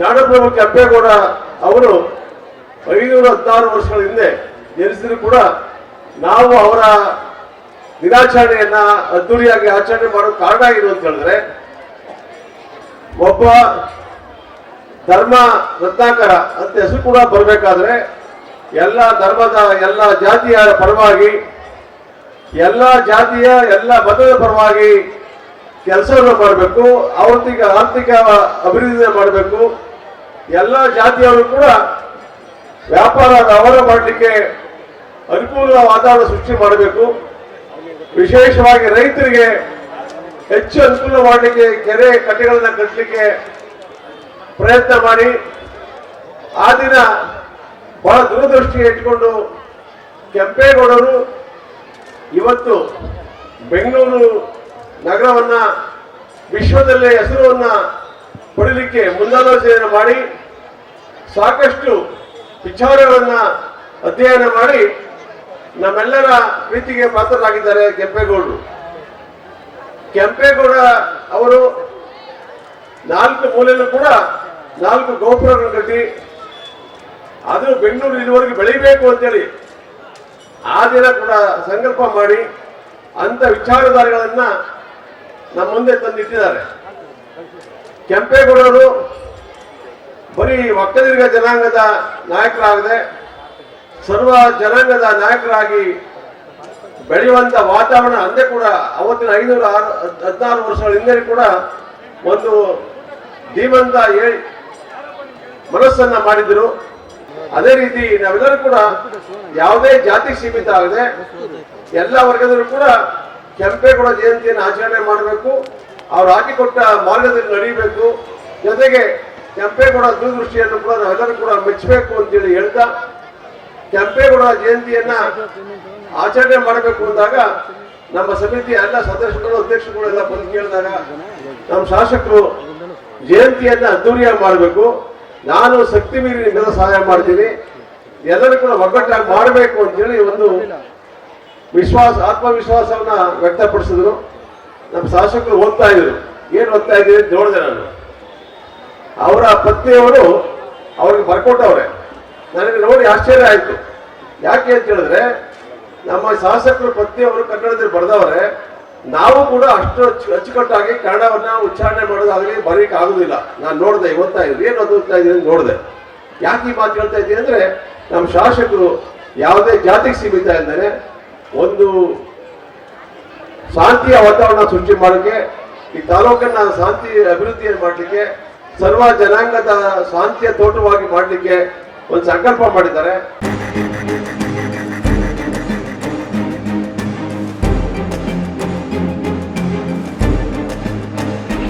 ನಾಡಪ್ರಭು ಕೆಂಪೇಗೌಡ ಅವರು ಐನೂರ ಹದಿನಾರು ವರ್ಷಗಳ ಹಿಂದೆ ಜನಿಸಿದ್ರು ಕೂಡ ನಾವು ಅವರ ದಿನಾಚರಣೆಯನ್ನ ಅದ್ದೂರಿಯಾಗಿ ಆಚರಣೆ ಮಾಡೋ ಕಾರಣ ಏನು ಅಂತ ಹೇಳಿದ್ರೆ, ಒಬ್ಬ ಧರ್ಮ ರತ್ನಾಕರ ಅಂತ ಹೆಸರು ಕೂಡ ಬರಬೇಕಾದ್ರೆ ಎಲ್ಲ ಧರ್ಮದ ಎಲ್ಲ ಜಾತಿಯ ಪರವಾಗಿ, ಎಲ್ಲ ಜಾತಿಯ ಎಲ್ಲ ಮತದ ಪರವಾಗಿ ಕೆಲಸವನ್ನು ಮಾಡಬೇಕು ಆರ್ಥಿಕ ಆರ್ಥಿಕ ಅಭಿವೃದ್ಧಿ ಮಾಡಬೇಕು. ಎಲ್ಲ ಜಾತಿಯವರು ಕೂಡ ವ್ಯಾಪಾರ ವ್ಯವಹಾರ ಮಾಡಲಿಕ್ಕೆ ಅನುಕೂಲ ವಾತಾವರಣ ಸೃಷ್ಟಿ ಮಾಡಬೇಕು. ವಿಶೇಷವಾಗಿ ರೈತರಿಗೆ ಹೆಚ್ಚು ಅನುಕೂಲ ಮಾಡಲಿಕ್ಕೆ ಕೆರೆ ಕಟ್ಟೆಗಳನ್ನು ಕಟ್ಟಲಿಕ್ಕೆ ಪ್ರಯತ್ನ ಮಾಡಿ. ಆ ದಿನ ಬಹಳ ದೂರದೃಷ್ಟಿ ಇಟ್ಕೊಂಡು ಕೆಂಪೇಗೌಡರು ಇವತ್ತು ಬೆಂಗಳೂರು ನಗರವನ್ನ, ವಿಶ್ವದಲ್ಲೇ ಹೆಸರನ್ನ ಪಡೀಲಿಕ್ಕೆ ಮುಂದಾಲೋಚನೆಯನ್ನು ಮಾಡಿ ಸಾಕಷ್ಟು ವಿಚಾರಗಳನ್ನ ಅಧ್ಯಯನ ಮಾಡಿ ನಮ್ಮೆಲ್ಲರ ಪ್ರೀತಿಗೆ ಪಾತ್ರರಾಗಿದ್ದಾರೆ ಕೆಂಪೇಗೌಡರು. ಕೆಂಪೇಗೌಡ ಅವರು ನಾಲ್ಕು ಮೂಲೆಯಲ್ಲೂ ಕೂಡ ನಾಲ್ಕು ಗೋಪುರಗಳನ್ನು ಕಟ್ಟಿ ಅದು ಬೆಂಗಳೂರು ಇದುವರೆಗೆ ಬೆಳಿಬೇಕು ಅಂತೇಳಿ ಆ ದಿನ ಕೂಡ ಸಂಕಲ್ಪ ಮಾಡಿ ಅಂತ ವಿಚಾರಧಾರೆಗಳನ್ನ ನಮ್ಮ ಮುಂದೆ ತಂದಿಟ್ಟಿದ್ದಾರೆ. ಕೆಂಪೇಗೌಡರು ಬರೀ ಒಕ್ಕಲಿಗ ಜನಾಂಗದ ನಾಯಕರಾಗದೆ ಸರ್ವ ಜನಾಂಗದ ನಾಯಕರಾಗಿ ಬೆಳೆಯುವಂತ ವಾತಾವರಣ ಅಂದೇ ಕೂಡ ಅವತ್ತಿನ ಐನೂರ ಆರು, ಹದಿನಾರು ವರ್ಷಗಳ ಹಿಂದೆ ಕೂಡ ಒಂದು ಧೀಮಂತ ಮನಸ್ಸನ್ನ ಮಾಡಿದ್ರು. ಅದೇ ರೀತಿ ನಾವೆಲ್ಲರೂ ಕೂಡ ಯಾವುದೇ ಜಾತಿ ಸೀಮಿತ ಆಗದೆ ಎಲ್ಲ ವರ್ಗದವರು ಕೂಡ ಕೆಂಪೇಗೌಡ ಜಯಂತಿಯನ್ನು ಆಚರಣೆ ಮಾಡಬೇಕು. ಅವ್ರು ಹಾಕಿಕೊಟ್ಟ ಮಾರ್ಗದಲ್ಲಿ ನಡೀಬೇಕು. ಜೊತೆಗೆ ಕೆಂಪೇಗೌಡ ದೂರದೃಷ್ಟಿಯನ್ನು ಕೂಡ ನಾವೆಲ್ಲರೂ ಕೂಡ ಮೆಚ್ಚಬೇಕು ಅಂತೇಳಿ ಹೇಳ್ತಾ, ಕೆಂಪೇಗೌಡ ಜಯಂತಿಯನ್ನ ಆಚರಣೆ ಮಾಡಬೇಕು ಅಂದಾಗ ನಮ್ಮ ಸಮಿತಿ ಎಲ್ಲ ಸದಸ್ಯರು ಅಧ್ಯಕ್ಷರುಗಳು ಎಲ್ಲ ಬಂದು ಕೇಳಿದಾಗ ನಮ್ಮ ಶಾಸಕರು ಜಯಂತಿಯನ್ನ ಅದ್ದೂರಿಯಾಗಿ ಮಾಡಬೇಕು. ನಾನು ಶಕ್ತಿ ಮೀರಿ ನಿಮ್ಮೆಲ್ಲ ಸಹಾಯ ಮಾಡ್ತೀನಿ. ಎಲ್ಲರೂ ಕೂಡ ಒಗ್ಗಟ್ಟಾಗಿ ಮಾಡಬೇಕು ಅಂತೇಳಿ ಒಂದು ವಿಶ್ವಾಸ, ಆತ್ಮವಿಶ್ವಾಸವನ್ನ ವ್ಯಕ್ತಪಡಿಸಿದ್ರು. ನಮ್ಮ ಶಾಸಕರು ಓದ್ತಾ ಇದ್ರು. ಏನ್ ಓದ್ತಾ ಇದ್ದೀರಿ ಅಂತ ನೋಡಿದೆ ನಾನು. ಅವರ ಪತ್ನಿಯವರು ಅವ್ರಿಗೆ ಬರ್ಕೊಟ್ಟವ್ರೆ. ನನಗೆ ನೋಡಿ ಆಶ್ಚರ್ಯ ಆಯ್ತು. ಯಾಕೆ ಅಂತ ಹೇಳಿದ್ರೆ, ನಮ್ಮ ಶಾಸಕರು ಪತ್ನಿಯವರು ಕನ್ನಡದಲ್ಲಿ ಬರೆದವ್ರೆ, ನಾವು ಕೂಡ ಅಷ್ಟು ಅಚ್ಚು ಅಚ್ಚುಕಟ್ಟಾಗಿ ಕನ್ನಡವನ್ನ ಉಚ್ಚಾರಣೆ ಮಾಡೋದಾಗಲಿ ಬರೀಕ್ ಆಗುದಿಲ್ಲ ನಾನು ನೋಡಿದೆ, ಓದ್ತಾ ಇದ್ರು ಏನು ಓದ್ತಾ ಇದ್ದೀನಿ ನೋಡಿದೆ. ಯಾಕೆ ಈ ಮಾತು ಹೇಳ್ತಾ ಇದ್ದೀನಿ ಅಂದ್ರೆ, ನಮ್ಮ ಶಾಸಕರು ಯಾವುದೇ ಜಾತಿಗೆ ಸೀಮಿತ ಇದ್ದಾರೆ ಒಂದು ಶಾಂತಿಯ ವಾತಾವರಣ ಸೃಷ್ಟಿ ಮಾಡೋಕ್ಕೆ ಈ ತಾಲೂಕನ್ನ ಶಾಂತಿ ಅಭಿವೃದ್ಧಿಯನ್ನು ಮಾಡಲಿಕ್ಕೆ, ಸರ್ವ ಜನಾಂಗದ ಶಾಂತಿಯ ತೋಟವಾಗಿ ಮಾಡಲಿಕ್ಕೆ ಒಂದು ಸಂಕಲ್ಪ ಮಾಡಿದ್ದಾರೆ.